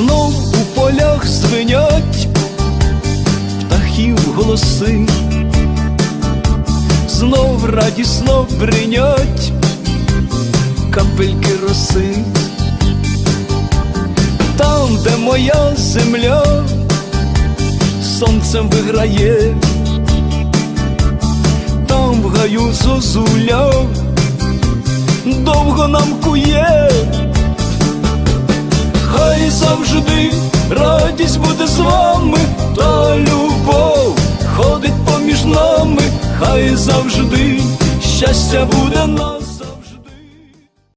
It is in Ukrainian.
знов у полях звенять птахів голоси, знов радісно бринять капельки роси, там, де моя земля, сонцем виграє, там в гаю зозуля довго нам кує, завжди радість буде з вами, та любов ходить поміж нами, хай завжди щастя буде нам.